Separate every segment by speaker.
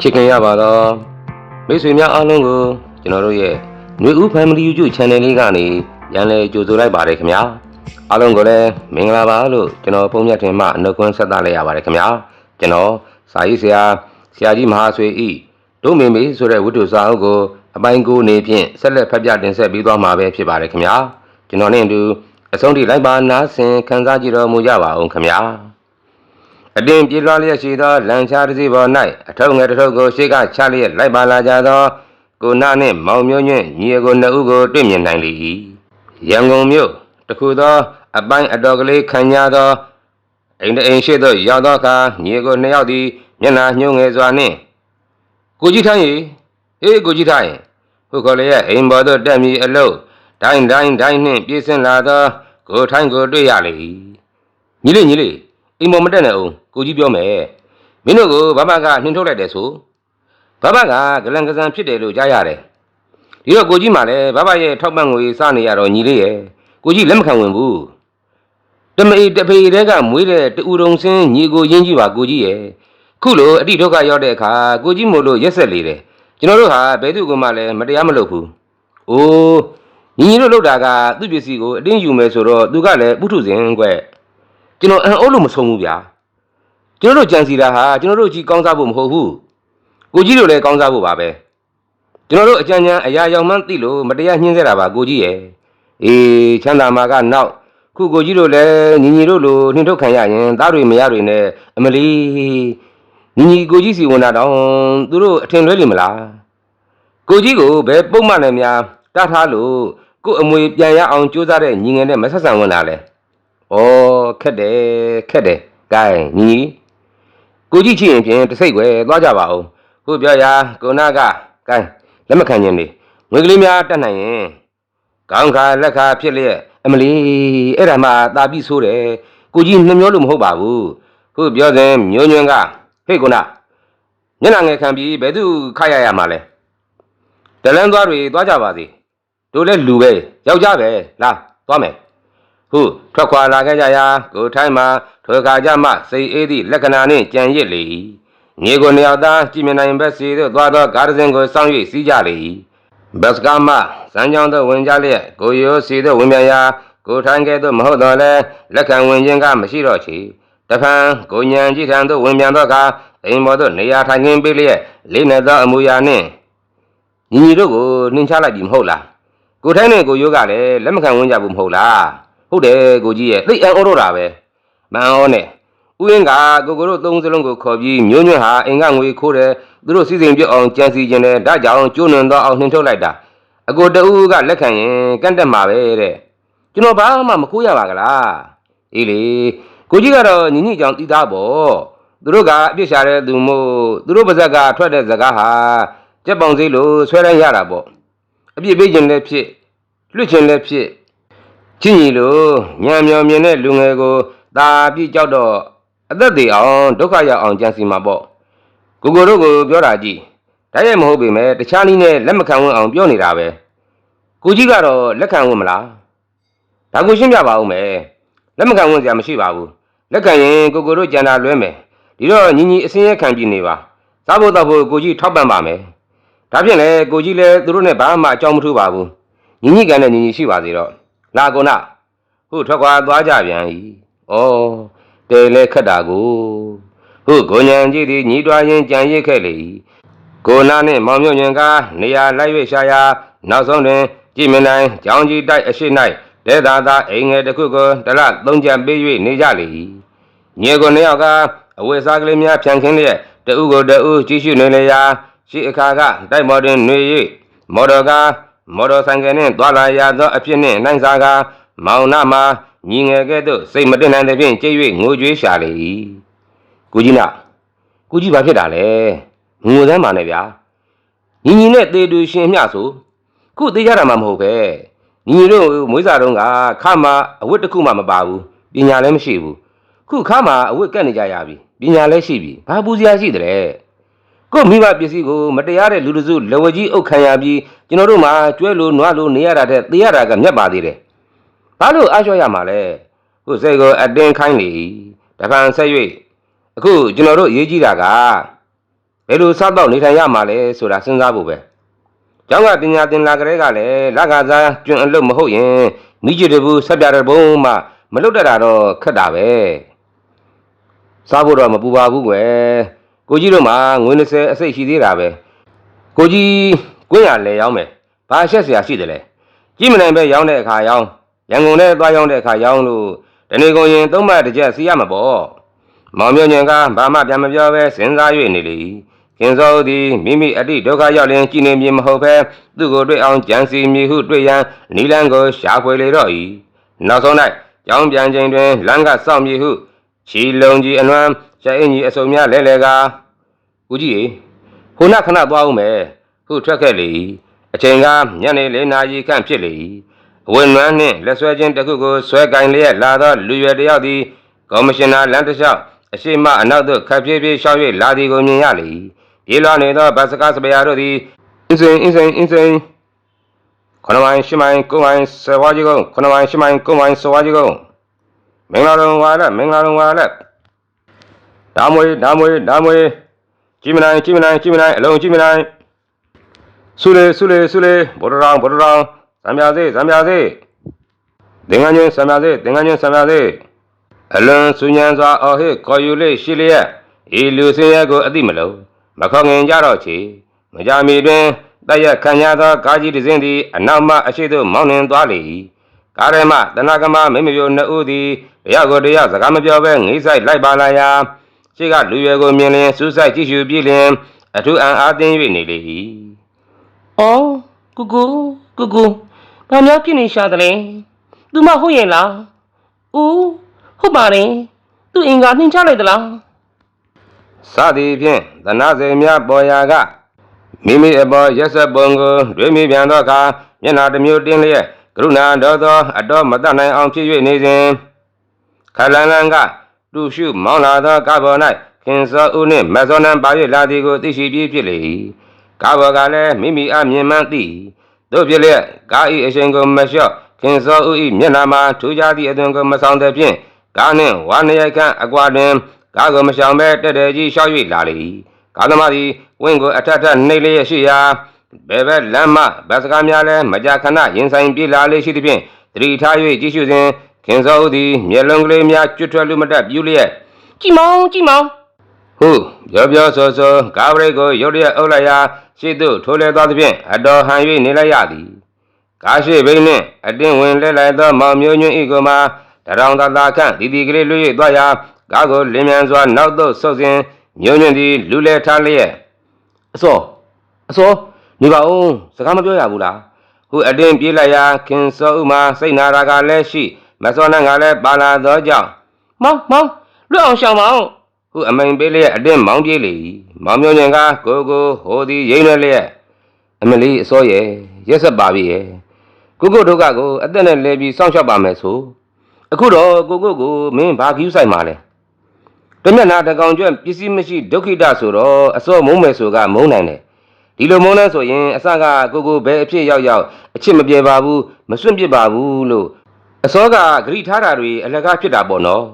Speaker 1: ချစ်ခင်ရပါတော့မိတ်ဆွေများအားလုံးကိုကျွန်တော်တို့ရဲ့ຫນွေဦး Family YouTube Channel လေးကနေပြန်လည်ကြိုဆိုလိုက်ပါတယ်ခင်ဗျာအားလုံးကိုလည်းမင်္ဂလာပါလို့ကျွန်တော်ပုံမြတ်ထင်မှနှုတ်ခွန်းဆက်သလိုက်ရပါတယ်ခင်ဗျာကျွန်တော်စာရေးဆရာဆရာကြီးမဟာဆွေဤတို့မေမေဆိုတဲ့ဝတ္ထုစာအုပ်ကိုအပိုင်းကိုနေဖြင့်ဆက်လက်ဖတ်ပြတင်ဆက်ပေးသွားမှာပဲဖြစ်ပါတယ်ခင်ဗျာကျွန်တော်နဲ့အတူအဆုံးထိလိုက်ပါနားဆင်ခံစားကြည့်တော်မူကြပါအောင်ခင်ဗျာ အတင်ပြေလွှားလျက်ရှိသောလန်ချာတစ်စီးပေါ်၌အထုပ်ငယ်တစ်ထုပ်ကိုရှေ့ကချလျက်လိုက်ပါလာကြသောကိုနာနှင့်မောင်မျိုးညွန့်ညီအကိုနှစ်ဦးကိုတွေ့မြင်နိုင်လေ၏ရန်ကုန်မြို့တခုသောအပိုင်းအတော်ကလေးခံရသောအိမ်တစ်အိမ်ရှိသို့ရောက်သောအခါညီအကိုနှစ်ယောက်သည်မျက်နှာညှိုးငယ်စွာနှင့်ကိုကြီးထိုင်းရေဟေးကိုကြီးထိုင်းဟုခေါ်လျက်အိမ်ပေါ်သို့တက်မည်အလို့တိုင်းတိုင်းတိုင်းနှင့်ပြေးဆင်းလာသောကိုထိုင်းကိုတွေ့ရလေ၏ညီလေးညီလေး အိမ်ပေါ်မတက်နဲ့အောင်ကိုကြီးပြောမယ်မင်းတို့ကိုဘဘကနှင်ထုတ်လိုက်တယ်ဆိုဘဘကဂလန်ကစံဖြစ်တယ်လို့ကြားရတယ်ဒီတော့ကိုကြီးမှလည်းဘဘရဲ့ထောက်ပံ့ငွေစနေရတော့ညီလေးရဲ့ကိုကြီးလက်မခံဝင်ဘူးတမေတဖေတဲကမွေးတဲ့တူတုံစင်းညီကိုရင်းကြည့်ပါကိုကြီးရဲ့ခုလိုအတိဒုက္ခရောက်တဲ့အခါကိုကြီးမို့လို့ရက်ဆက်လေတယ်ကျွန်တော်တို့ဟာဘယ်သူကမှလည်းမတရားမလုပ်ဘူးအိုးညီညီတို့လုပ်တာကသူ့ပစ္စည်းကိုအတင်းယူမယ်ဆိုတော့သူကလည်းပုထုဇဉ်ကွ ကျွန်တော်အံ့ဩလို့မဆုံးဘူးဗျာကျွန်တော်တို့ကြံစီတာဟာကျွန်တော်တို့ကြီးကောင်းစားဖို့မဟုတ်ဘူးကိုကြီးတို့လည်းကောင်းစားဖို့ပါပဲကျွန်တော်တို့အကြံဉာဏ်အရာရောက်မှန်းသိလို့မတရားညှင်းစေတာပါကိုကြီးရဲ့အေးချမ်းသာမှာကနောက်ခုကိုကြီးတို့လည်းညီညီတို့လိုနှင်ထုတ်ခံရရင်သားတွေမရတွေနဲ့အမလီညီညီကိုကြီးစီဝင်တာတောင်သူတို့အထင်လွဲလိမ့်မလားကိုကြီးကိုဘယ်ပုံမှန်နဲ့များတတ်ထားလို့ကို့အမွေပြန်ရအောင်ကြိုးစားတဲ့ညီငယ်နဲ့မဆက်ဆံဝင်တာလဲ။ ဩခက်တယ်ခက်တယ်။ကဲညီညီကိုကြီးချစ်ရင်ဖြင့်တစ်စိတ်ွယ်သွားကြပါဦး။ခုပြောရာကိုနာကကဲလက်မခံခြင်းနေငွေကလေးများတက်နိုင်ရင်ကောင်းခါလက်ခါဖြစ်လျက်အမလီအဲ့ဒါမှตาပြီးဆိုးတယ်။ကိုကြီးနှမျောလို့မဟုတ်ပါဘူး။ခုပြောစဉ်မျိုးညွန်းကဟေ့ကိုနာညနာငယ်ခံပြီးဘယ်သူခရရမှာလဲ။တလန်းသွားတွေသွားကြပါစေ။တို့လည်းလူပဲယောက်ျားပဲလာသွားမယ်။ ဟုထွက်ခွာလာခဲ့ကြရာကိုထိုင်းမှထွေခါကြမှစိတ်အေးသည့်လက္ခဏာနှင့်ကြံရစ်လေ၏ညီကိုနှစ်ယောက်သားကြည်မြင်နိုင်ဘက်စီသို့သွားသောကားတစ်စင်းကိုစောင့်၍စီးကြလေ၏ဘတ်စကားမှစမ်းကြောင်းသို့ဝင်ကြလျက်ကိုရိုးစီသို့ဝင်ပြန်ရာကိုထိုင်းကဲ့သို့မဟုတ်တော့လဲလက်ခံဝင်ခြင်းကမရှိတော့ချေတဖန်ကိုညံကြည်ထံသို့ဝင်ပြန်သောအခါအိမ်ပေါ်သို့နေရာထိုင်ခင်းပေးလျက်လေးနေသောအမူအရာနှင့်ညီညီတို့ကိုနှင်ချလိုက်ပြီမဟုတ်လားကိုထိုင်းနဲ့ကိုရိုးကလည်းလက်မခံဝင်ကြဘူးမဟုတ်လား ဟုတ်တယ်ကိုကြီးရဲ့သိအံ့ဩတော့တာပဲမန်ဩနဲ့ဥယင်းကကိုကိုတို့သုံးစလုံးကိုခေါ်ပြီးမျိုးညွန့်ဟာအင်္ဂငွေခိုးတယ်သူတို့စီစဉ်ပြအောင်ကြံစီခြင်းတယ်ဒါကြောင့်ကျိုးနွန်တော့အောင်နှင်ထုတ်လိုက်တာအကိုတူကလက်ခံရင်ကန့်တက်မှာပဲတဲ့ကျွန်တော်ဘာမှမခိုးရပါကလားအေးလေကိုကြီးကတော့ညီညီကြောင့်တီးသားပေါ့သူတို့ကအပြစ်ရှာတဲ့သူမို့သူတို့ပါဇက်ကထွက်တဲ့ဇကားဟာကြက်ပေါင်စည်းလို့ဆွဲရမ်းရတာပေါ့အပြစ်ပေးခြင်းလည်းဖြစ်လွတ်ခြင်းလည်းဖြစ် ချင်းကြီးလို့ညံမြော်မြင်တဲ့လူငယ်ကိုตาပြစ်ကြောက်တော့အသက်သေးအောင်ဒုက္ခရောက်အောင်ကြံစီမှာပေါ့ကိုကိုတို့ကိုပြောတာကြည့်ဒါရဲ့မဟုတ်ပေမဲ့တခြားနည်းနဲ့လက်မခံဝင်အောင်ပြောနေတာပဲကိုကြီးကတော့လက်ခံဝင်မလားဒါကိုရှင်းပြပါဦးမယ်လက်မခံဝင်စရာမရှိပါဘူးလက်ခံရင်ကိုကိုတို့ကြံတာလွဲမယ်ဒီတော့ညီညီအစင်းရဲခံကြည့်နေပါစားဖို့တော့ဖို့ကိုကြီးထောက်ပံ့ပါမယ်ဒါဖြင့်လေကိုကြီးလည်းသူတို့နဲ့ဘာမှအကြောင်းမထူးပါဘူးညီညီကန်တဲ့ညီညီရှိပါသေးတော့ လာကုနာဟုထွက်ခွာသွားကြပြန်၏ဩတဲလဲခက်တာကိုဟုကိုညံကြီးသည်ညီးတွားရင်ကြံရစ်ခဲ့လေ၏ကိုနာနှင့်မောင်မြုံညံကနေရာလိုက်၍ရှာရာနောက်ဆုံးတွင်ကြည်မနိုင်ကြောင်းကြီးတိုက်အရှိ၌တဲသာသာအိမ်ငယ်တစ်ခုကိုတလသုံးချက်ပေး၍နေကြလေ၏ညီကိုနှစ်ယောက်ကအဝတ်စားကလေးများဖြန့်ခင်းလျက်တဦးကိုတဦးကြည့်ရှုနေလျာရှိအခါကတိုက်မော်တွင်နေ၍မော်တော်ကား မော်တော်ဆိုင်ကယ်နှင့်သွာလာရသောအဖြစ်နှင့်နိုင်စားကားမောင်နှမှာညီငယ်ကဲ့သို့စိတ်မတင်နိုင်သဖြင့်ကြိတ်၍ငိုကြွေးရှာလေ၏ကိုကြီးနာကိုကြီးဘာဖြစ်တာလဲငိုသမ်းပါနဲ့ဗျာညီညီနဲ့တေတူရှင်မျှဆိုခုတေးကြတာမှမဟုတ်ပဲညီညီတို့မွေးစားတုန်းကခါမှာအဝတ်တစ်ခုမှမပါဘူးပညာလည်းမရှိဘူးခုခါမှာအဝတ်ကတ်နေကြရပြီပညာလည်းရှိပြီဘာပူစရာရှိတယ် ကို့မိဘပစ္စည်းကိုမတရားတဲ့လူတစုလဝကြီးအုပ်ခံရပြီးကျွန်တော်တို့မှာကျွဲလိုနွားလိုနေရတာတဲ့တေးရတာကမြတ်ပါသေးတယ်ဘာလို့အားလျှော့ရမှာလဲခုစိတ်ကိုအတင်းခိုင်းနေတပန်ဆက်၍အခုကျွန်တော်တို့ရေးကြည့်တာကဘယ်လိုစားတော့နေထိုင်ရမှာလဲဆိုတာစဉ်းစားဖို့ပဲကျောင်းကပညာသင်လာကြတဲ့ကလည်းလက်ကစားကျွန်းအလုပ်မဟုတ်ရင်မိကျတဘူးဆက်ပြတဲ့ဘုံမှမလွတ်တတ်တာတော့ခက်တာပဲစားဖို့တော့မပူပါဘူးကွယ် ကိုကြီးတို့မှာငွေ20အစိတ်ရှိသေးတာပဲကိုကြီးကွင်းရလဲရောင်းမယ်ဘာရှက်စရာရှိတယ်လဲကြည့်မနိုင်ပဲရောင်းတဲ့အခါရောင်းရန်ကုန်နဲ့သွားရောင်းတဲ့အခါရောင်းလို့တနေကုန်ရင်သုံးမတစ်ချက်စီးရမှာပေါ့မောင်မြညံကဘာမှပြန်မပြောပဲစဉ်းစား၍နေလေခင်စောသည်မိမိအတိဒုက္ခရောက်ရင်ကြည်နေမည်မဟုတ်ပဲသူ့ကိုတွေ့အောင်ကြံစီမည်ဟုတွေ့ရန်နီလန်းကိုရှာဖွေလေတော့၏နောက်ဆုံး၌ကြောင်းပြန်ချိန်တွင်လမ်းကစောင့်မည်ဟုခြေလုံးကြီးအနှွမ်း ရှဲအင်ကြီးအစုံများလဲလဲကဦးကြီးရေခုနခဏသွားအောင်မယ်ဟုထွက်ခဲ့လေ၏အချိန်ကညနေလေးနာရီခန့်ဖြစ်လေ၏အဝင်နွမ်းနှင့်လက်ဆွဲခြင်းတစ်ခုကိုဆွဲကင်လျက်လာသောလူရွယ်တစ်ယောက်သည်ကော်မရှင်နာလမ်းတစ်လျှောက်အရှိမအနောက်သို့ခပ်ပြေးပြေးရှောက်၍လာသည်ကိုမြင်ရလေ၏ပြေးလွှားနေသောဗတ်စကားစပယ်ယာတို့သည်အင်းစိန်အင်းစိန်အင်းစိန်ခဏမိုင်ရှမိုင်ကိုမိုင်ဆယ်ဝါကြီးကုန်းခဏမိုင်ရှမိုင်ကိုမိုင်ဆယ်ဝါကြီးကုန်းမင်္ဂလာတော်ဝါလက်မင်္ဂလာတော်ဝါလက် ဓာမွေဓာမွေဓာမွေကြည်မနိုင်ကြည်မနိုင်ကြည်မနိုင်အလုံးကြည်မနိုင်ဆုလေဆုလေဆုလေဘောရရောင်ဘောရရောင်ဇံပြစေဇံပြစေသင်္ကန်းချင်းဇံပြစေသင်္ကန်းချင်းဇံပြစေအလွန်ဆူညံစွာအော်ဟစ်ခေါ်ယူလေရှိလျက်ဤလူစင်းရဲကိုအတိမလုံးမခေါငင်ကြတော့ချေမကြမီတွင်တရက်ခံရသောကားကြီးတစ်စင်းသည်အနောက်မှအရှိသို့မောင်းနှင်သွားလေ၏ကားထဲမှတဏကမမိမပြိုနှစ်ဦးသည်တယောက်ကိုတယောက်စကားမပြောဘဲငိမ့်ဆိုင်လိုက်ပါလာရာ ရှိကလူရွယ်ကိုမြင်လျင်စူးစိုက်ကြည့်ရှုပြီးလျင်အထူးအံအားသင်း၍နေလေ၏။အော်ကူကူကူကူဘာများဖြစ်နေရှာတယ်လဲ။ तू မဟုတ်ရဲ့လား။ဦးဟုတ်ပါတယ်။ तू အင်္ဂါနှင်ချလိုက်သလား။စသည်ဖြင့်သနာစေများပေါ်ရာကမိမိအပေါ်ရက်ဆက်ပုံကိုတွေးမိပြန်သောအခါမျက်နှာတစ်မျိုးတင်းလျက်ကရုဏာတော်သောအတော်မတတ်နိုင်အောင်ဖြစ်၍နေစဉ်ခလန်လန်က တူရှုမောင်းလာသောကားပေါ်၌ခင်စောဦးနှင့်မဇောနံပါ၍လာသည်ကိုသိရှိပြီးဖြစ်လေ၏ကားပေါ်ကလည်းမိမိအမြင်မှန်းသိတို့ဖြစ်လျက်ကား၏အရှင်ကိုမလျှော့ခင်စောဦး၏မျက်နှာမှာထူးခြားသည့်အသွင်ကိုမဆောင်တဲ့ဖြင့်ကားနှင့်ဝါနရိုက်ခန့်အကွာတွင်ကားကိုမရှောင်ဘဲတက်တယ်ကြီးရှောက်၍လာလေ၏ကားသမားသည်ဝင့်ကိုအထက်ထက်နှိပ်လျက်ရှိရာဘယ်ဘက်လမ်းမှဗတ်စကားများလည်းမကြာခဏရင်ဆိုင်ပြေးလာလေရှိသဖြင့်တတိထား၍ကြည့်ရှုစဉ် ခင်စောဦးသည်မျက်လုံးကလေးများကျွတ်ထွက်လူမတက်ပြူးလျက်ကြည်မောင်းကြည်မောင်းဟုပြောပြောဆိုဆိုကားဘရိတ်ကိုရုတ်တရက်အုပ်လိုက်ရာရှေ့သို့ထိုးလဲသွားသဖြင့်အတော်ဟန်၍နေလိုက်ရသည်ကားရှိဘိန်းနှင့်အတင်းဝင်လဲလိုက်သောမောင်မျိုးညွန့်ဤကိုမှာတရောင်သာသာခန့်ဒီဒီကလေးလွှဲ၍သွားရာကားကိုလင်းမြန်စွာနောက်သို့ဆုတ်စဉ်မျိုးညွန့်သည်လူလဲထားလျက်အစောအစောနေပါဦးစကားမပြောရဘူးလားဟုအတင်းပြေးလိုက်ရာခင်စောဥမှာစိတ်နာရာကလည်းရှိ မစောနကလည်းပါလာသောကြောင့်မောင်မောင်လွတ်အောင်ရှောင်ပါဦးဟုအမိန်ပေးလျက်အတင်းမောင်းပြေးလေ၏မောင်မျိုးညင်ကကိုကိုဟိုသည်ရိမ့်ရလျက်အမလီအစောရဲ့ရက်ဆက်ပါပြီရဲ့ကိုကိုဒုက္ခကိုအသက်နဲ့လဲပြီးစောင့်ရှောက်ပါမယ်ဆိုအခုတော့ကိုကိုကိုမင်းဘာကြီးဆိုင်မှာလဲတမျက်နာတကောင်ကျွတ်ပစ္စည်းမရှိဒုက္ခိတဆိုတော့အစောမုံမယ်ဆိုကမုံနိုင်တယ်ဒီလိုမုံလဲဆိုရင်အစကကိုကိုဘယ်အဖြစ်ရောက်ရောက်အချစ်မပြေပါဘူးမစွန့်ပစ်ပါဘူးလို့ အစောကဂရိထားတာတွေအလကားဖြစ်တာပေါ့နော်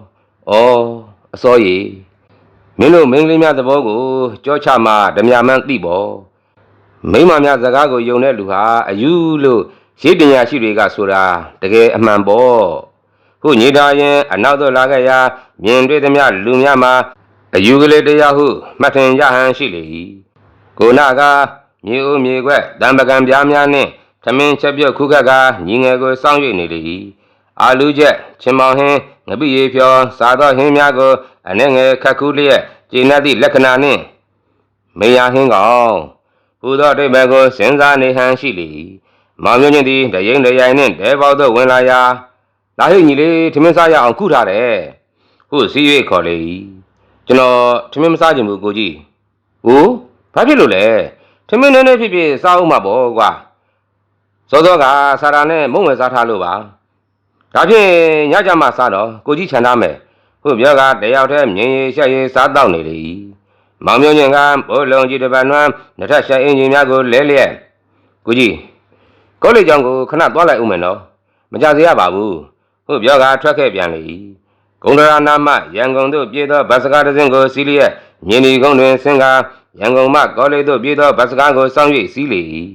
Speaker 1: ဩအစောကြီးမင်းတို့မိန်းကလေးများသဘောကိုကြောချမှဓမြမှန်းသိပေါ့မိန်းမများစကားကိုယုံတဲ့လူဟာအယူလို့ရည်တင်ရရှိတွေကဆိုတာတကယ်အမှန်ပေါ့ခုညီတာရင်အနောက်သို့လာခဲ့ရာမြင်တွေ့သမျှလူများမှာအယူကလေးတရားဟုမှတ်ထင်ရဟန်ရှိလေ၏ကိုနာကမြေဦးမြေခွက်တံပကံပြားများနှင့်သမင်းချက်ပြုတ်ခုခက်ကညီငယ်ကိုစောင့်၍နေလေ၏ အာလူချက်ချင်းမောင်ဟင်းငပိရေဖြောစားသောဟင်းများကိုအနှဲငယ်ခတ်ခုလျက်ကျင်းသည့်လက္ခဏာနှင့်မေယာဟင်းကောင်ဟူသောအတိတ်ဘက်ကိုစဉ်းစားနေဟန်ရှိလေ၏မောင်မျိုးချင်းသည်တရင်တရိုင်နှင့်တဲပေါက်သို့ဝင်လာရာလာဟိညီလေးထမင်းစားရအောင်ခုထားတယ်ဟုစီး၍ခေါ်လေ၏ကျွန်တော်ထမင်းမစားခြင်းဘူးကိုကြီးဟိုဘာဖြစ်လို့လဲထမင်းနည်းနည်းဖြစ်ဖြစ်စားအောင်မှာပေါ့ကွာစောစောကဆာရာနဲ့မုံဝယ်စားထားလို့ပါ ဒါဖြင့်ညကြမှာစားတော့ကိုကြီးခြံထားမယ်ဟုတ်ပြောကတယောက်တည်းမြင်ရရှက်ရစားတော့နေလေမောင်မျိုးညင်ကဘိုးလုံးကြီးတပန်နွမ်းနှစ်ထပ်ရှက်အင်ဂျင်များကိုလဲလျက်ကိုကြီးကောလိပ်ကျောင်းကိုခဏသွားလိုက်ဦးမယ်နော်မကြစေရပါဘူးဟုတ်ပြောကထွက်ခဲ့ပြန်လေဂုံဒရာနာမရန်ကုန်သို့ပြေးသောဗတ်စကားတစ်စင်းကိုစီးလျက်မြင်းဒီကုန်းတွင်ဆင်းကာရန်ကုန်မှကောလိပ်သို့ပြေးသောဗတ်စကားကိုစောင့်၍စီးလေ၏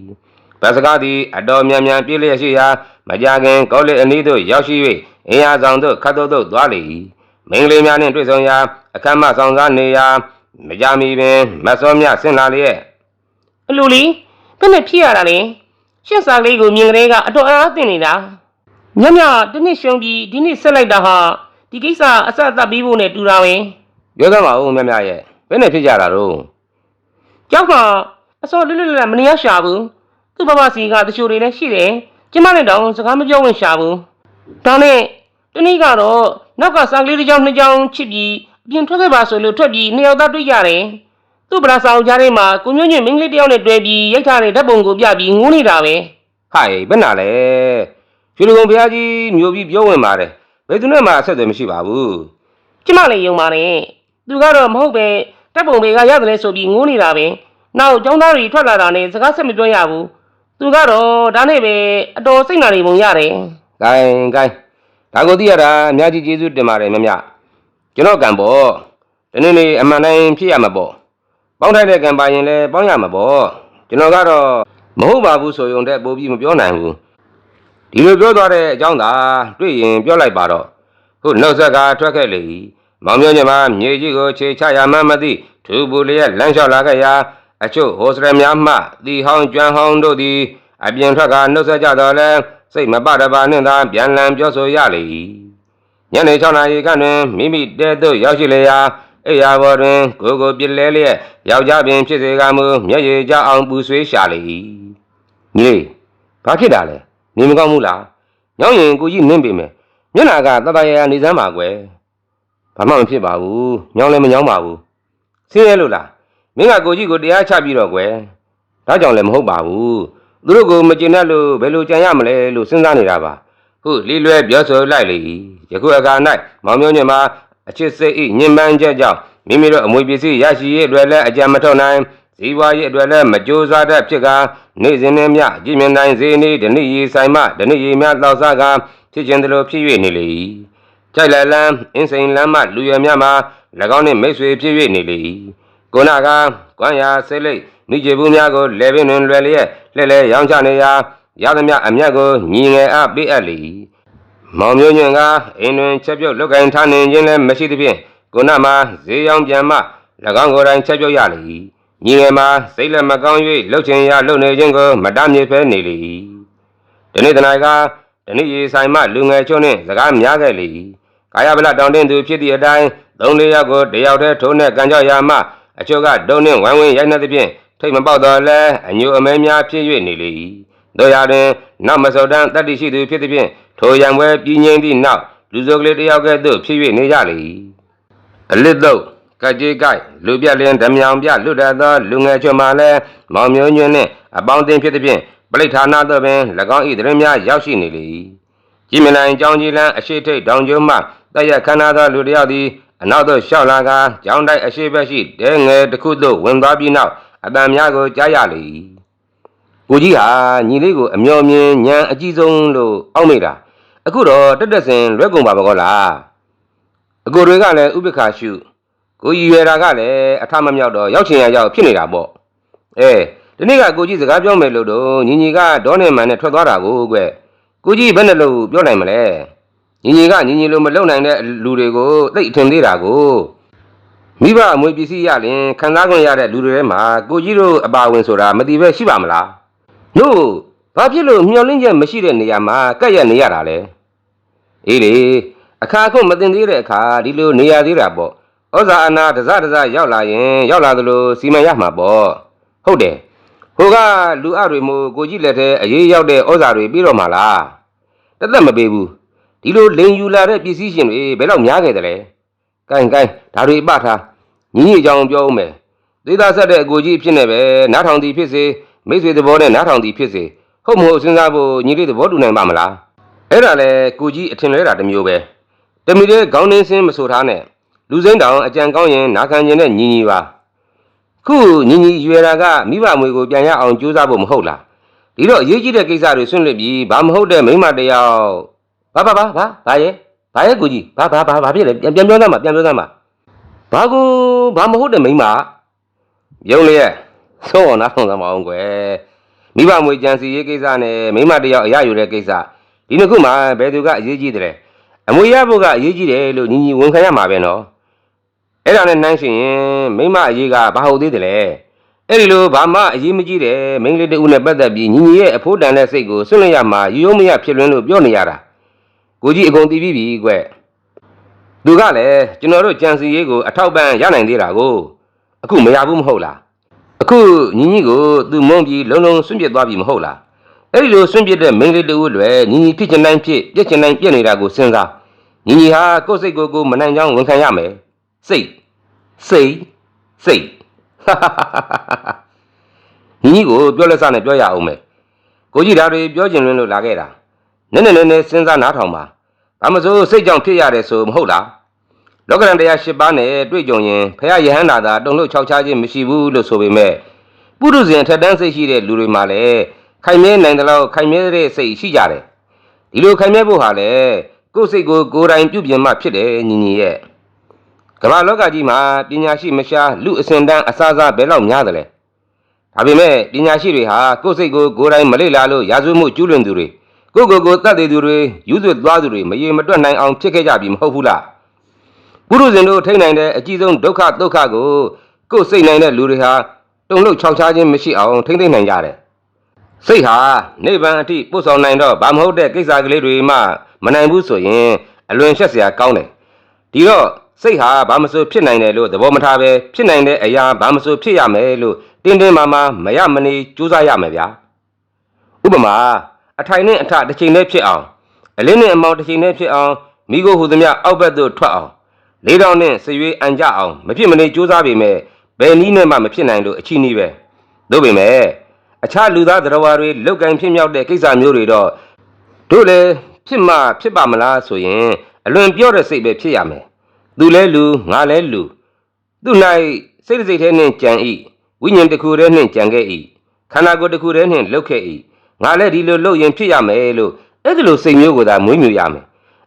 Speaker 1: ဗတ်စကားသည်အတော်မြန်မြန်ပြေးလျက်ရှိရာ မကြခင်ကောလိပ်အနီးသို့ရောက်ရှိ၍အင်အားဆောင်သို့ခတ်သို့သို့သွားလေ၏မိန်းကလေးများနှင့်တွေ့ဆုံရာအခမ်းမဆောင်စားနေရာမကြမီပင်မတ်စောမြဆင်လာလျက်
Speaker 2: အလူလီဘယ်နဲ့ဖြစ်ရတာလဲရှင့်စာကလေးကိုမြင်ကလေးကအတော်အားသင့်နေတာညညတနေ့ရှုံးပြီးဒီနေ့ဆက်လိုက်တာဟာဒီကိစ္စအဆက်အသက်ပြီးဖို့နဲ့တူတာပဲ
Speaker 1: ပြောသမှာဦးမြတ်မြတ်ရဲ့ဘယ်နဲ့ဖြစ်ကြတာတော့
Speaker 2: ကျောက်ကအစောလွတ်လွတ်လပ်လပ်မနေရရှာဘူးသူ့ဘဘစီကတချို့တွေလည်းရှိတယ် ကျမနဲ့တောင်စကားမပြောဝင်ရှာဘူးဒါနဲ့တနေ့ကတော့နောက်ကစာကလေးတစ်ကြောင်နှစ်ကြောင်ချစ်ပြီးအပြင်ထွက်ခဲ့ပါဆိုလို့ထွက်ပြီးနှစ်ယောက်သားတွေ့ကြတယ်သူ့ဗလာဆောင်ကြားထဲမှာကိုညွန့်ညွန့်မင်းကလေးတစ်ယောက်နဲ့တွေ့ပြီးရိုက်ထားတဲ့ဓာတ်ပုံကိုပြပြီးငိုးနေတာပဲ
Speaker 1: ဟိုင်ဘယ်နာလဲရွှေလူကုံဘုရားကြီးမျိုးပြီးပြောဝင်ပါတယ်ဘယ်သူနဲ့မှအဆက်အသွယ်မရှိပါဘူး
Speaker 2: ကျမလည်းယုံပါတယ်သူကတော့မဟုတ်ပဲတပ်ပုံတွေကရတယ်လဲဆိုပြီးငိုးနေတာပဲနောက်ကျောင်းသားတွေထွက်လာတာနဲ့စကားဆက်မပြောရဘူး သူကတော့ဒါနဲ့ပဲအတော်စိတ်နာနေပုံရတယ်
Speaker 1: ဂိုင်းဂိုင်းဒါကိုသိရတာအများကြီးကျေးဇူးတင်ပါတယ်မြတ်မြတ်ကျွန်တော်ကံပေါ့ဒီနေ့နေ့အမှန်တိုင်းဖြစ်ရမှာပေါ့ပေါင်းထိုက်တဲ့ကံပါရင်လည်းပေါင်းရမှာပေါ့ကျွန်တော်ကတော့မဟုတ်ပါဘူးဆိုရုံတဲ့ပို့ပြီးမပြောနိုင်ဘူးဒီလိုပြောသွားတဲ့အကြောင်းသာတွေ့ရင်ပြောလိုက်ပါတော့ခုနှုတ်ဆက်ကထွက်ခဲ့လေ၏မောင်မျိုးညမမြေကြီးကိုခြေချရမှန်းမသိထူပူလျက်လမ်းလျှောက်လာခဲ့ရာ အချို့ဟိုစရများမှတီဟောင်းကျွမ်းဟောင်းတို့သည်အပြင်ထွက်ကနှုတ်ဆက်ကြတော့လဲစိတ်မပတပါနှင့်သာပြန်လည်ပြောဆိုရလေ၏ညနေ6နာရီခန့်တွင်မိမိတဲသို့ရောက်ရှိလေရာအိယာဘော်တွင်ကိုကိုပြစ်လဲလျက်ယောက်ျားပင်ဖြစ်စေကမူမျက်ရည်ကြအောင်ပူဆွေးရှာလေ၏ညီဘာဖြစ်တာလဲနေမကောင်းဘူးလားညောင်းရင်ကိုကြီးနင်းပေမယ်မျက်နာကတတရရနေစမ်းပါကွယ်ဘာမှမဖြစ်ပါဘူးညောင်းလည်းမညောင်းပါဘူးဆင်းရဲလို့လား မင်းကကိုကြီးကိုတရားချပြီးတော့ကွယ်ဒါကြောင့်လည်းမဟုတ်ပါဘူးသူတို့ကိုမကျင်တတ်လို့ဘယ်လိုကြံရမလဲလို့စဉ်းစားနေတာပါဟုတ်လီလွဲပြောဆိုလိုက်လေယခုအခါ၌မောင်မျိုးညင်မှာအချစ်စိတ်ဤညင်ပန်းချက်ကြောင့်မိမိတို့အမွေပစ္စည်းရရှိရေးအတွက်လည်းအကြံမထုတ်နိုင်ဇီဝရေးအတွက်လည်းမကြိုးစားတတ်ဖြစ်ကနေ့စဉ်နဲ့မျှကြည်မြင်တိုင်းဈေးနေ့ဓနိရီဆိုင်မှဓနိရီများတောက်စားကဖြစ်ခြင်းတို့ဖြစ်၍နေလေ၏ကြိုက်လိုက်လန်းအင်းစိန်လမ်းမှလူရများမှာ၎င်းနှင့်မိတ်ဆွေဖြစ်၍နေလေ၏ ကိုနာကကွမ်းရာဆေးလိတ်မိကျေဘူးများကိုလဲပင်တွင်လွယ်လျက်လှဲ့လဲရောင်းချနေရာရသမျှအမျက်ကိုညီငယ်အားပေးအပ်လေ၏မောင်မျိုးညွန့်ကအင်းတွင်ချက်ပြုတ်လုတ်ကင်ထားနေခြင်းလည်းမရှိသဖြင့်ကိုနာမှာဈေးရောင်းပြန်မှ၎င်းကိုယ်တိုင်ချက်ပြုတ်ရလေ၏ညီငယ်မှာစိတ်လက်မကောင်း၍လှုပ်ချင်ရလှုပ်နေခြင်းကိုမတမ်းမြေဖဲနေလေ၏ဒီနေ့တနင်္ဂနွေကတနည်းရေဆိုင်မှလူငယ်ချုံနှင့်စကားများခဲ့လေ၏ကာယဗလတောင်းတင်သူဖြစ်သည့်အတိုင်းသုံးလေးယောက်ကိုတယောက်တည်းထိုးနှက်ကန်ကြောက်ရာမှ အချို့ကဒုံနှင့်ဝိုင်းဝန်းရိုက်နှက်သဖြင့်ထိတ်မပေါက်တော့လဲအညိုအမဲများဖြစ်၍နေလေ၏တို့ရတွင်နောက်မစောတန်းတတ္တိရှိသူဖြစ်သဖြင့်ထိုရံပွဲပြည်ငိမ့်သည့်နောက်လူစုကလေးတယောက်ကဲ့သို့ဖြစ်၍နေကြလေ၏အလစ်တော့ကကြေကိုက်လူပြက်လင်းဓမြောင်ပြလွတ်တတ်သောလူငယ်ချုံမှလည်းမောင်မျိုးညွန်းနှင့်အပေါင်းအသင်းဖြစ်သဖြင့်ပဋိဌာနာသို့ပင်၎င်း၏တရင်များရောက်ရှိနေလေ၏ကြည်မြနိုင်ကြောင်းကြီးလန်းအရှိထိတ်တောင်ကျိုးမှတရက်ခန္ဓာသောလူတစ်ယောက်သည် အနောက်သို့ရှောက်လာကကြောင်းတိုက်အရှိဘက်ရှိတဲငယ်တစ်ခုသို့ဝင်သွားပြီးနောက်အတန်များကိုကြားရလေ၏ကိုကြီးဟာညီလေးကိုအမျော်မြင်ညံအကြီးဆုံးလို့အောက်မိတာအခုတော့တက်တက်စင်လွဲကုန်ပါမကောလားအကိုတွေကလည်းဥပ္ပခါရှုကိုရည်ရွယ်တာကလည်းအထမမြောက်တော့ရောက်ချင်ရရောက်ဖြစ်နေတာပေါ့အဲဒီနေ့ကကိုကြီးစကားပြောမယ်လို့တော့ညီညီကဒေါနဲ့မန်နဲ့ထွက်သွားတာကိုကွကိုကြီးဘယ်နဲ့လို့ပြောနိုင်မလဲ ညီညီကညီညီလို့မလုံနိုင်တဲ့လူတွေကိုသိအထင်သေးတာကိုမိဘအမွေပစ္စည်းရရင်ခံစားခွင့်ရတဲ့လူတွေထဲမှာကိုကြီးတို့အပါဝင်ဆိုတာမတိပဲရှိပါမလားနို့ဘာဖြစ်လို့မျောလင်းချက်မရှိတဲ့နေရာမှာကပ်ရနေရတာလဲအေးလေအခါခုမတင်သေးတဲ့အခါဒီလိုနေရသေးတာပေါ့ဩဇာအနာတစတစရောက်လာရင် ရောက်လာသလိုစီမံရမှာပေါ့ဟုတ်တယ်ဟိုကလူအတွေမို့ကိုကြီးလက်ထဲအရေးရောက်တဲ့ဩဇာတွေပြီးတော့မှာလားတသက်မပေးဘူး ဒီလိုလိန်ယူလာတဲ့ပစ္စည်းရှင်တွေဘယ်တော့များခဲ့တယ်လဲကိုင်းကိုင်းဒါတွေပထားညီညီအကြောင်းပြောဦးမယ်သေးသားဆက်တဲ့အကိုကြီးဖြစ်နေပဲနားထောင်သည်ဖြစ်စေမိတ်ဆွေသဘောနဲ့နားထောင်သည်ဖြစ်စေဟုတ်မဟုတ်စဉ်းစားဖို့ညီလေးသဘောတူနိုင်ပါမလားအဲ့ဒါလေကိုကြီးအထင်လဲတာတစ်မျိုးပဲတမီတဲ့ခေါင်းနှင်းစင်းမဆိုထားနဲ့လူစိမ့်တောင်အကြံကောင်းရင်နာခံကျင်တဲ့ညီညီပါခုညီညီရွယ်တာကမိဘမွေကိုပြန်ရအောင်ကြိုးစားဖို့မဟုတ်လားဒီတော့အရေးကြီးတဲ့ကိစ္စတွေဆွန့်လွတ်ပြီးဘာမဟုတ်တဲ့မိန်းမတစ်ယောက် ဘာဘာဘာဘာဘာရဲ့ဘာရဲ့ကိုကြီးဘာဘာဘာဘာဖြစ်လဲပြန်ပြန်ပြောသားမှာပြန်ပြောသားမှာဘာကိုဘာမဟုတ်တဲ့မိန်းမယုံလျက်သုံးအောင်နားထောင်သမောင်းကွယ်မိဘမွေကြံစီရေးကိစ္စနဲ့မိမတစ်ယောက်အရယူတဲ့ကိစ္စဒီနှစ်ခုမှာဘယ်သူကအရေးကြီးတယ်အမွေရဖို့ကအရေးကြီးတယ်လို့ညီညီဝန်ခံရမှာပဲနော်အဲ့ဒါနဲ့နှိုင်းရှင်ရင်မိမအရေးကဘာဟုတ်သေးတယ်လဲအဲ့ဒီလိုဘာမှအရေးမကြီးတယ်မိန်းကလေးတူနဲ့ပတ်သက်ပြီးညီညီရဲ့အဖို့တန်တဲ့စိတ်ကိုဆွန့်လွတ်ရမှာရိုးရိုးမရဖြစ်လွန်းလို့ပြောနေရတာ ကိုကြီးအကုန်တီးပြီးပြီကွယ်သူကလည်းကျွန်တော်တို့ကြံစီရေးကိုအထောက်ပံ့ရနိုင်သေးတာကိုအခုမရဘူးမဟုတ်လားအခုညီညီကိုသူမုံပြီးလုံလုံဆွန့်ပစ်သွားပြီမဟုတ်လားအဲ့ဒီလိုဆွန့်ပစ်တဲ့မိန်းကလေးတူလွယ်ညီညီဖြစ်ချင်တိုင်းဖြစ်ပြက်ချင်တိုင်းပြက်နေတာကိုစဉ်းစားညီညီဟာကိုယ့်စိတ်ကိုယ်ကိုမနိုင်ကြောင်းဝန်ခံရမယ်စိတ်စိတ်စိတ်ညီညီကိုပြောလက်စနဲ့ပြောရအောင်မယ်ကိုကြီးဓာတ်တွေပြောချင်လွန်းလို့လာခဲ့တာ နည်းနည်းနည်းနည်းစဉ်းစားနားထောင်ပါဘာမစိုးစိတ်ကြောင့်ဖြစ်ရတယ်ဆိုမဟုတ်လားလောကရန်တရား၈ပါးနဲ့တွေ့ကြုံရင်ဖခင်ယဟန္တာသာတုံ့လို့ခြောက်ခြားခြင်းမရှိဘူးလို့ဆိုပေမဲ့ပုရုဇဉ်ထက်တန်းစိတ်ရှိတဲ့လူတွေမှာလည်းခိုင်မြဲနိုင်တဲ့လောက်ခိုင်မြဲတဲ့စိတ်ရှိကြတယ်ဒီလိုခိုင်မြဲဖို့ဟာလေကိုယ်စိတ်ကိုကိုယ်တိုင်ပြုပြင်မှဖြစ်တယ်ညီညီရဲ့ကမ္ဘာလောကကြီးမှာပညာရှိမရှားလူအစင်တန်းအစားစားဘယ်လောက်များတယ်လဲဒါပေမဲ့ပညာရှိတွေဟာကိုယ်စိတ်ကိုကိုယ်တိုင်မလေ့လာလို့ရာဇဝမှုကျူးလွန်သူတွေ ကိုယ့်ကိုယ်ကိုယ်တတ်သိသူတွေယူသွသွားသူတွေမရေမတွက်နိုင်အောင်ဖြစ်ခဲ့ကြပြီမဟုတ်ဘူးလားပုရုဇဉ်တို့ထိတ်နိုင်တဲ့အကြီးဆုံးဒုက္ခဒုက္ခကိုကိုယ်စိတ်နိုင်တဲ့လူတွေဟာတုံ့လို့ခြောက်ခြားခြင်းမရှိအောင်ထိမ့်သိမ့်နိုင်ကြတယ်။စိတ်ဟာနိဗ္ဗာန်အထိပို့ဆောင်နိုင်တော့ဘာမဟုတ်တဲ့ကိစ္စကလေးတွေမှမနိုင်ဘူးဆိုရင်အလွန်ရှက်စရာကောင်းတယ်။ဒီတော့စိတ်ဟာဘာမဆိုဖြစ်နိုင်တယ်လို့သဘောမထားပဲဖြစ်နိုင်တဲ့အရာဘာမဆိုဖြစ်ရမယ်လို့တင်းတင်းမာမာမရမနေကြိုးစားရမယ်ဗျာ။ဥပမာ အထိုင်နဲ့အထတစ်ချိန်နဲ့ဖြစ်အောင်အလင်းနဲ့အမောင်တစ်ချိန်နဲ့ဖြစ်အောင်မိကိုဟူသမျှအောက်ဘက်သို့ထွက်အောင်လေးတောင်နဲ့ဆွေရွေးအန်ကြအောင်မဖြစ်မနေကြိုးစားပေမဲ့ဘယ်နည်းနဲ့မှမဖြစ်နိုင်လို့အချီးနှီးပဲတို့ပေမဲ့အခြားလူသားတရားဝါတွေလောက်ကင်ဖြစ်မြောက်တဲ့ကိစ္စမျိုးတွေတော့တို့လည်းဖြစ်မှဖြစ်ပါမလားဆိုရင်အလွန်ပြောတဲ့စိတ်ပဲဖြစ်ရမယ်သူလဲလူငါလဲလူသူ၌စိတ်တစ်စိတ်ထဲနှင့်ကြံဤဝိညာဉ်တစ်ခုတည်းနှင့်ကြံခဲ့ဤခန္ဓာကိုယ်တစ်ခုတည်းနှင့်လှုပ်ခဲ့ဤ ငါလည်းဒီလိုလှုပ်ရင်ဖြစ်ရမယ်လို့အဲ့ဒီလိုစိတ်မျိုးကိုသာမွေးမြူရမယ်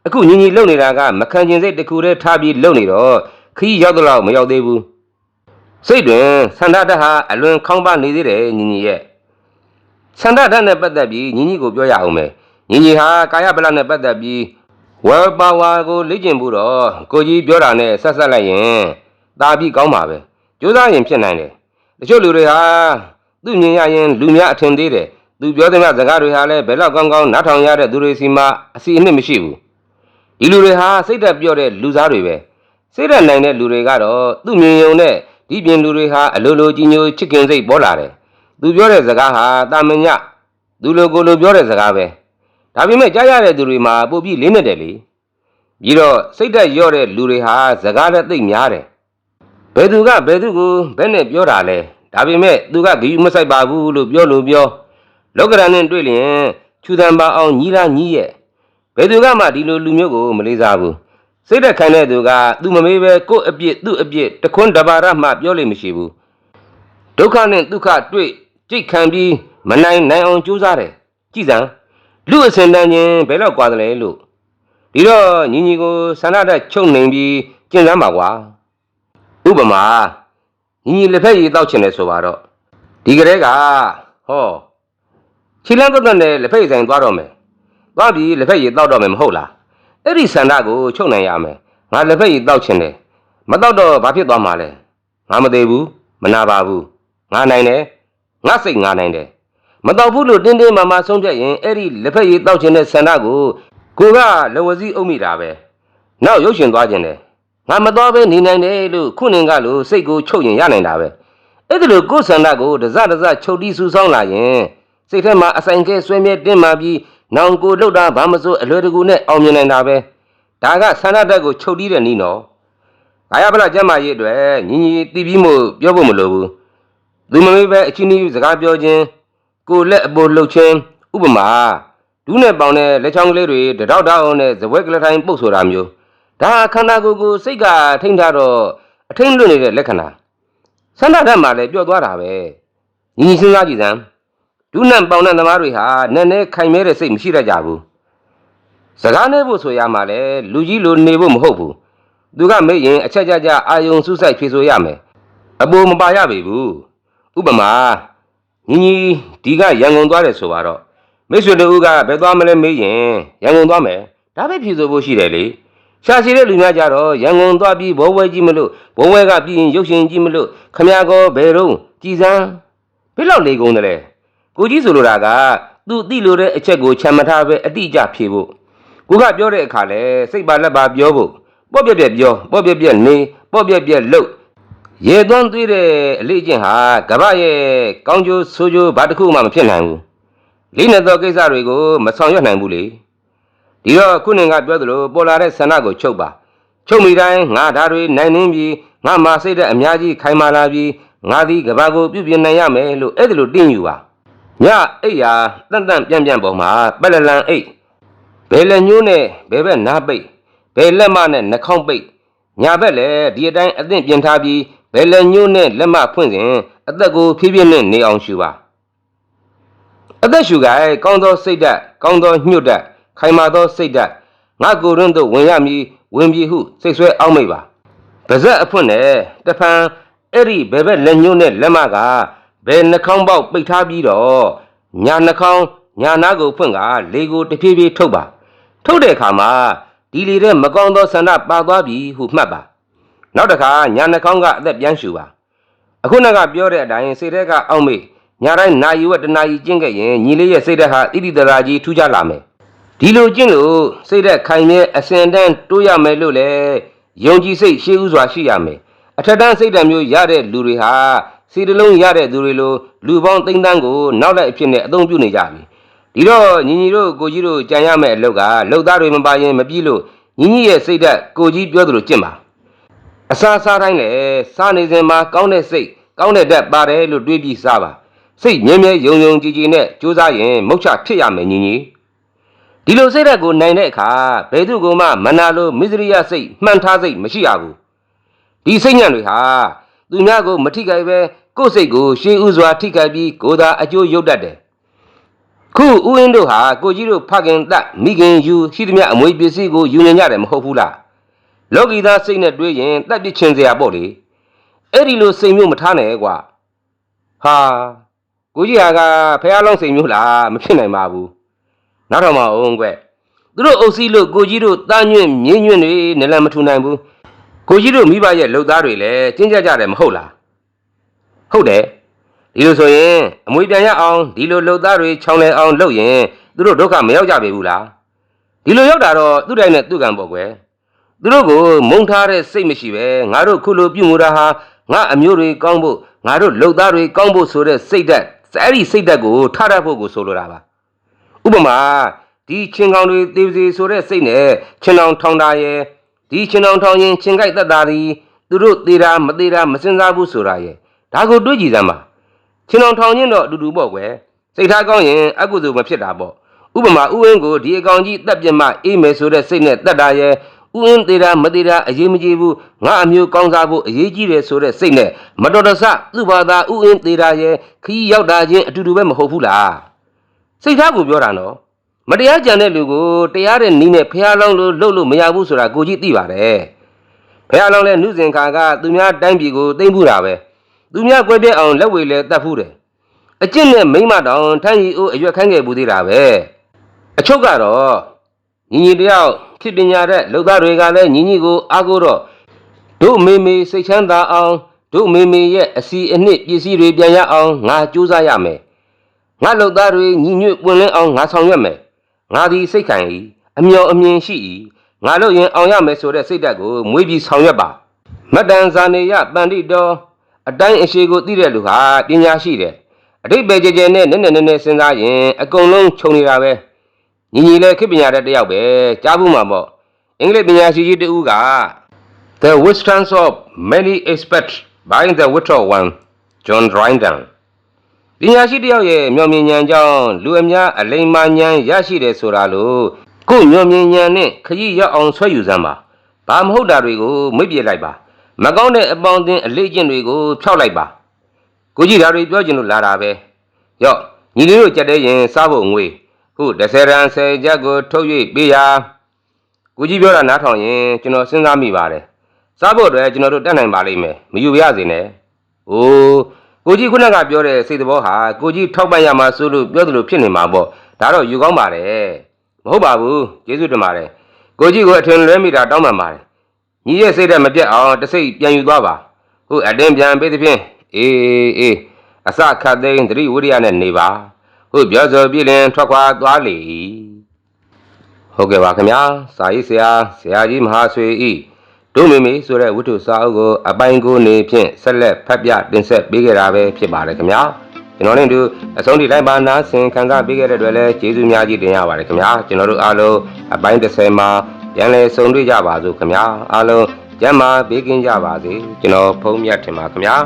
Speaker 1: အခုညီညီလုံနေတာကမခံကျင်စိတ်တစ်ခုတည်းထားပြီးလုံနေတော့ခီးရောက်တော့မရောက်သေးဘူးစိတ်တွင်ဆန္ဒဓာတ်ဟာအလွန်ခေါင်းပါနေသေးတယ်ညီညီရဲ့ဆန္ဒဓာတ်နဲ့ပတ်သက်ပြီးညီညီကိုပြောရအောင်မယ်ညီညီဟာကာယဗလနဲ့ပတ်သက်ပြီး well power ကိုလေ့ကျင့်ဖို့တော့ကိုကြီးပြောတာနဲ့ဆက်ဆက်လိုက်ရင်ဒါပြီးကောင်းပါပဲကြိုးစားရင်ဖြစ်နိုင်တယ်တချို့လူတွေဟာသူ့မြင်ရရင်လူများအထင်သေးတယ် သူပြောတဲ့စကားတွေဟာလည်းဘယ်တော့ကောင်းကောင်းနားထောင်ရတဲ့သူတွေစီမှာအစီအနှစ်မရှိဘူးဒီလူတွေဟာစိတ်သက်ပြောတဲ့လူစားတွေပဲစိတ်သက်နိုင်တဲ့လူတွေကတော့သူ့မြင်ယုံနဲ့ဒီပြင်လူတွေဟာအလိုလိုကြီးညိုချစ်ခင်စိတ်ပေါ်လာတယ်သူပြောတဲ့စကားဟာတာမညသူလိုကိုလိုပြောတဲ့စကားပဲဒါပေမဲ့ကြားရတဲ့သူတွေမှာပို့ပြီးလေးနဲ့တယ်လေပြီးတော့စိတ်သက်ရော့တဲ့လူတွေဟာစကားနဲ့သိပ်များတယ်ဘယ်သူကဘယ်သူကိုဘယ်နဲ့ပြောတာလဲဒါပေမဲ့သူကဂီယူမဆိုင်ပါဘူးလို့ပြောလို့ပြော လောကရန်နဲ့တွေ့လျင်ချူတံပါအောင်ညီလာညီရဲ့ဘယ်သူကမှဒီလိုလူမျိုးကိုမလေးစားဘူးစိတ်သက်ခိုင်းတဲ့သူကသူ့မမေးပဲကိုယ့်အပြစ်သူ့အပြစ်တခွန်းတပါရမှပြောလို့မရှိဘူးဒုက္ခနဲ့ဒုက္ခတွေ့ကြိတ်ခံပြီးမနိုင်နိုင်အောင်ကြိုးစားတယ်ကြည်စံလူအစင်တန်းချင်းဘယ်တော့ကွာသလဲလို့ဒီတော့ညီညီကိုဆန္ဒတက်ချုပ်နေပြီးကျင့်စမ်းပါကွာဥပမာညီညီလက်ဖက်ရည်တောက်ချင်တယ်ဆိုပါတော့ဒီကလေးကဟော ခြေလမ်းတုတ်တက်နဲ့လက်ဖက်ရည်ဆိုင်သွားတော့မယ်သွားပြီးလက်ဖက်ရည်တောက်တော့မယ်မဟုတ်လားအဲ့ဒီဆန္ဒကိုချုပ်နိုင်ရမယ်ငါလက်ဖက်ရည်တောက်ချင်တယ်မတောက်တော့ဘာဖြစ်သွားမှာလဲငါမသေးဘူးမနာပါဘူးငါနိုင်တယ်ငါစိတ်ငါနိုင်တယ်မတောက်ဘူးလို့တင်းတင်းမာမာဆုံးဖြတ်ရင်အဲ့ဒီလက်ဖက်ရည်တောက်ချင်တဲ့ဆန္ဒကိုကိုကလဝစီအုပ်မိတာပဲနောက်ရုပ်ရှင်သွားခြင်းတယ်ငါမတော်ပဲနေနိုင်တယ်လို့ခုနင်ကလို့စိတ်ကိုချုပ်ရင်ရနိုင်တာပဲအဲ့ဒီလိုကိုယ်ဆန္ဒကိုဒဇဒဇချုပ်တီးဆူဆောင်းလာရင် စိတ်ထဲမှာအဆိုင်ကဲဆွဲမြဲတင်းမာပြီးနောင်ကိုလှုပ်တာဘာမစိုးအလွယ်တကူနဲ့အောင်မြင်နိုင်တာပဲဒါကဆန္ဒတက်ကိုချုပ်တီးတဲ့နီးနော်ဘာရပလာကျမ်းမာရေးအတွက်ညီညီတီးပြီးမို့ပြောဖို့မလိုဘူးသူမမေးပဲအချင်းကြီးစကားပြောခြင်းကိုလက်အပေါ်လှုပ်ခြင်းဥပမာဒူးနဲ့ပေါင်တဲ့လက်ချောင်းကလေးတွေတတောက်တောက်အောင်နဲ့ဇပွဲကလေးတိုင်းပုတ်ဆိုတာမျိုးဒါခန္ဓာကိုယ်ကိုစိတ်ကထိမ့်ထားတော့အထိမ့်လွတ်နေတဲ့လက္ခဏာဆန္ဒတက်မှာလည်းပြော့သွားတာပဲညီညီစဉ်းစားကြည့်စမ်း ဒုနံပေါင်တဲ့သမားတွေဟာနည်းနည်းခိုင်မဲတဲ့စိတ်မရှိတတ်ကြဘူးစကားနဲ့ဖို့ဆိုရမှာလေလူကြီးလိုနေဖို့မဟုတ်ဘူးသူကမေ့ရင်အချက်ကြကြအာယုံစုဆိုင်ဖြေဆိုရမယ်အပေါ်မပါရပေဘူးဥပမာညီညီဒီကရန်ကုန်သွားတယ်ဆိုပါတော့မိတ်ဆွေတို့ကဘယ်သွားမလဲမေးရင်ရန်ကုန်သွားမယ်ဒါပဲဖြေဆိုဖို့ရှိတယ်လေရှာစီတဲ့လူများကြတော့ရန်ကုန်သွားပြီးဘောဝဲကြည့်မလို့ဘောဝဲကပြီးရင်ရုပ်ရှင်ကြည့်မလို့ခမရကောဘယ်တော့ကြည်စမ်းဘယ်လောက်လေကုန်တယ်လဲ ကိုကြီးဆိုလိုတာကသူသိလို့တဲ့အချက်ကိုချမ်းမထားပဲအတိအကျဖြေဖို့ကိုကပြောတဲ့အခါလဲစိတ်ပါလက်ပါပြောဖို့ပေါ့ပြက်ပြက်ပြောပေါ့ပြက်ပြက်နေပေါ့ပြက်ပြက်လှုပ်ရေသွန်းသွေးတဲ့အလေးကျင့်ဟာကမ္ဘာရဲ့ကောင်းကျိုးဆိုးကျိုးဘာတစ်ခုမှမဖြစ်နိုင်ဘူးလေးနဲ့သောကိစ္စတွေကိုမဆောင်ရွက်နိုင်ဘူးလေဒီတော့ခုနကပြောသလိုပေါ်လာတဲ့ဆန္ဒကိုချုပ်ပါချုပ်မိတိုင်းငါဓာတွေနိုင်နှင်းပြီးငါမာစိတ်တဲ့အများကြီးခိုင်မာလာပြီးငါသည်ကမ္ဘာကိုပြုပြင်နိုင်ရမယ်လို့အဲ့ဒါလိုတင်းယူပါ ညအိပ်ရာတန့်တန့်ပြန့်ပြန့်ပေါ်မှာပက်လလန်အိပ်ဘယ်လက်ညှိုးနဲ့ဘယ်ဘက်နားပိတ်ဘယ်လက်မနဲ့နှာခေါင်းပိတ်ညာဘက်လည်းဒီအတိုင်းအသင့်ပြင်ထားပြီးဘယ်လက်ညှိုးနဲ့လက်မဖွင့်စဉ်အသက်ကိုဖြည်းဖြည်းနဲ့နေအောင်ရှူပါအသက်ရှူကဲကောင်းသောစိတ်ဓာတ်ကောင်းသောညှို့ဓာတ်ခိုင်မာသောစိတ်ဓာတ်ငါကိုယ်တွင်သို့ဝင်ရမည်ဝင်ပြီဟုစိတ်ဆွဲအောက်မိတ်ပါပါဇက်အဖွင့်နဲ့တဖန်အဲ့ဒီဘယ်ဘက်လက်ညှိုးနဲ့လက်မက ဘယ်နှာခေါင်းပေါက်ပိတ်ထားပြီးတော့ညာနှာခေါင်းညာနားကိုဖွင့်ကလေကိုတဖြည်းဖြည်းထုတ်ပါ ထုတ်တဲ့အခါမှာဒီလေတဲ့မကောင်းသောဆန္ဒပါသွားပြီဟုမှတ်ပါ နောက်တစ်ခါညာနှာခေါင်းကအသက်ပြန်ရှူပါအခုနကပြောတဲ့အတိုင်းစိတ်ထဲကအောက်မေ့ညာတိုင်းနာယူဝက်တနာယူကျင့်ခဲ့ရင်ညီလေးရဲ့စိတ်ဓာတ်ဟာဣတိတရာကြီးထူးခြားလာမယ်ဒီလိုကျင့်လို့စိတ်ဓာတ်ခိုင်မြဲအစဉ်တန်းတိုးရမယ်လို့လေယုံကြည်စိတ်ရှေးဥစွာရှိရမယ်အထက်တန်းစိတ်ဓာတ်မျိုးရတဲ့လူတွေဟာ စိတ်တလုံးရတဲ့သူတွေလိုလူပေါင်းသိန်းတန်းကိုနောက်လိုက်အဖြစ်နဲ့အသုံးပြုနေကြပြီဒီတော့ညီညီတို့ကိုကြီးတို့ကြံရမယ့်အလုပ်ကလှုပ်သားတွေမပါရင်မပြီးလို့ညီညီရဲ့စိတ်ဓာတ်ကိုကြီးပြောသလိုကျင့်ပါအစာစားတိုင်းလည်းစားနေစဉ်မှာကောင်းတဲ့စိတ်ကောင်းတဲ့ဓာတ်ပါတယ်လို့တွေးပြီးစားပါစိတ်မြဲမြဲယုံယုံကြည်ကြည်နဲ့ကြိုးစားရင်မုတ်ချဖြစ်ရမယ်ညီညီဒီလိုစိတ်ဓာတ်ကိုနိုင်တဲ့အခါဘယ်သူကမှမနာလို့မစ္စရိယစိတ်မှန်ထားစိတ်မရှိရဘူးဒီစိတ်ညံ့တွေဟာ သူများကိုမထိခိုက်ပဲကိုယ့်စိတ်ကိုရှေးဥစွာထိခိုက်ပြီးကိုယ်သာအကျိုးရုပ်တတ်တယ်ခုဦးအင်းတို့ဟာကိုကြီးတို့ဖခင်တတ်မိခင်ယူရှိသမျှအမွေပစ္စည်းကိုယူနေကြတယ်မဟုတ်ဘူးလားလောကီသားစိတ်နဲ့တွေးရင်တတ်ပြစ်ချင်းစရာပေါ့လေအဲ့ဒီလိုစိတ်မျိုးမထားနဲ့ကွာဟာကိုကြီးဟာကဖះလောင်းစိတ်မျိုးလားမဖြစ်နိုင်ပါဘူးနောက်တော့မအောင်ကွသူတို့အုပ်စီးလို့ကိုကြီးတို့တာညွင့်မြင်းညွင့်တွေနလန်မထူနိုင်ဘူး ကိုကြီးတို့မိဘရဲ့လှုပ်သားတွေလည်းကျင်းကြကြတယ်မဟုတ်လားဟုတ်တယ်ဒီလိုဆိုရင်အမွေပြန်ရအောင်ဒီလိုလှုပ်သားတွေချောင်းလဲအောင်လုပ်ရင်သူတို့ဒုက္ခမရောက်ကြပေဘူးလားဒီလိုရောက်တာတော့သူ့တိုင်းနဲ့သူ့ကံပေါ့ကွယ်သူတို့ကိုမုံထားတဲ့စိတ်မရှိပဲငါတို့ခုလိုပြုမှုတာဟာငါအမျိုးတွေကောင်းဖို့ငါတို့လှုပ်သားတွေကောင်းဖို့ဆိုတဲ့စိတ်ဓာတ်အဲ့ဒီစိတ်ဓာတ်ကိုထားတတ်ဖို့ကိုဆိုလိုတာပါဥပမာဒီချင်းကောင်တွေသေစီဆိုတဲ့စိတ်နဲ့ချင်းအောင်ထောင်တာရဲ့ ဒီချင်းအောင်ထောင်ရင်ချင်းကြိုက်တတ်တာဒီသူတို့သေးတာမသေးတာမစင်စားဘူးဆိုတာရဲ့ဒါကိုတွေးကြည့်စမ်းပါချင်းအောင်ထောင်ချင်းတော့အတူတူပေါ့ကွယ်စိတ်ထားကောင်းရင်အကုသိုလ်မဖြစ်တာပေါ့ဥပမာဥအင်းကိုဒီအကောင်ကြီးတက်ပြတ်မှအေးမယ်ဆိုတဲ့စိတ်နဲ့တက်တာရဲ့ဥအင်းသေးတာမသေးတာအရေးမကြီးဘူးငါအမျိုးကောင်းစားဖို့အရေးကြီးတယ်ဆိုတဲ့စိတ်နဲ့မတော်တဆသူ့ဘာသာဥအင်းသေးတာရဲ့ခီးရောက်တာချင်းအတူတူပဲမဟုတ်ဘူးလားစိတ်ထားကိုပြောတာနော် မတရားကြံတဲ့လူကိုတရားတဲ့နီးနဲ့ဖះလောင်းလို့လှုပ်လို့မရဘူးဆိုတာကိုကြီးသိပါတယ်ဖះလောင်းလဲနှုစင်ခါကသူများတိုင်းပြည်ကိုသိမ့်ဘူးတာပဲသူများကွဲပြဲအောင်လက်ဝေလဲတတ်ဖူးတယ်အကျင့်နဲ့မိမ့်မတောင်ထန်းကြီးအိုးအရွက်ခိုင်းခဲ့ဘူးသေးတာပဲအချုပ်ကတော့ညီညီတယောက်ဖြစ်ပညာတဲ့လူသားတွေကလည်းညီညီကိုအားကိုးတော့တို့မေမေစိတ်ချမ်းသာအောင်တို့မေမေရဲ့အစီအနှစ်ပစ္စည်းတွေပြန်ရအောင်ငါကြိုးစားရမယ်ငါလူသားတွေညီညွတ်ပွင့်လင်းအောင်ငါဆောင်ရွက်မယ် ငါဒီစိတ်ခံ၏အမျော်အမြင်ရှိ၏ငါတို့ရင်အောင်ရမယ်ဆိုတဲ့စိတ်ဓာတ်ကိုမွေးပြီးဆောင်ရွက်ပါမတ္တန်ဇာနေယတန်တိတော်အတိုင်းအရှိကိုသိတဲ့လူဟာပညာရှိတယ်အတိတ်ပဲကြဲကြဲနဲ့နည်းနည်းနည်းနည်းစဉ်းစားရင်အကုန်လုံးခြုံနေတာပဲညီညီလည်းခေပညာတဲ့တယောက်ပဲကြားဘူးမှာပေါ့အင်္ဂလိပ်ပညာရှိကြီးတဦးက The wisdom of many experts by the without one John Dryden ပညာရှိတယောက်ရဲ့မျောမြင်ဉာဏ်ကြောင့်လူအများအလိမ္မာဉာဏ်ရရှိတယ်ဆိုတာလို့ကိုယ်မျောမြင်ဉာဏ်နဲ့ခရီးရောက်အောင်ဆွဲယူစမ်းပါဘာမဟုတ်တာတွေကိုမိတ်ပြလိုက်ပါမကောင်းတဲ့အပေါင်းအသင်းအလေးကျင့်တွေကိုဖျောက်လိုက်ပါကိုကြီးဓာတ်တွေပြောချင်လို့လာတာပဲရော့ညီလေးတို့ကြက်တဲ့ရင်စားဖို့ငွေခုတစ်ဆယ်ရန်ဆယ်ချက်ကိုထုတ်၍ပေးရာကိုကြီးပြောတာနားထောင်ရင်ကျွန်တော်စဉ်းစားမိပါတယ်စားဖို့အတွက်ကျွန်တော်တို့တက်နိုင်ပါလိမ့်မယ်မယူပါရစေနဲ့အိုး ကိုကြီးခုနကပြောတဲ့စိတ်သဘောဟာကိုကြီးထောက်ပံ့ရမှာဆိုလို့ပြောသလိုဖြစ်နေမှာပေါ့ဒါတော့ယူကောင်းပါတယ်မဟုတ်ပါဘူးကျေးဇူးတင်ပါတယ်ကိုကြီးကိုအထင်လွဲမိတာတောင်းပန်ပါတယ်ညီရဲ့စိတ်ဓာတ်မပြတ်အောင်တစ်စိတ်ပြန်ယူသွားပါဟုတ်အတင်းပြန်ပေးသဖြင့်အေးအေးအစခတ်သိမ်းသတိဝိရိယနဲ့နေပါဟုတ်ပြောစောပြည့်လင်ထွက်ခွာသွားလေဟုတ်ကဲ့ပါခင်ဗျာစာရေးဆရာဆရာကြီးမဟာဆွေဤ တို့မိမိဆိုတဲ့ဝတ္ထုစာအုပ်ကိုအပိုင်းကိုနေဖြင့်ဆက်လက်ဖတ်ပြတင်ဆက်ပေးခဲ့တာပဲဖြစ်ပါတယ်ခင်ဗျာကျွန်တော်တို့အဆုံးထိလိုက်ပါနာဆင်ခံစားပေးခဲ့တဲ့အတွက်လည်းကျေးဇူးများကြီးတင်ရပါတယ်ခင်ဗျာကျွန်တော်တို့အားလုံးအပိုင်း30မှာပြန်လည်ဆုံတွေ့ကြပါစို့ခင်ဗျာအားလုံးကျမ်းမာပေးကင်းကြပါစေကျွန်တော်ဖုံးမြတ်ထင်ပါခင်ဗျာ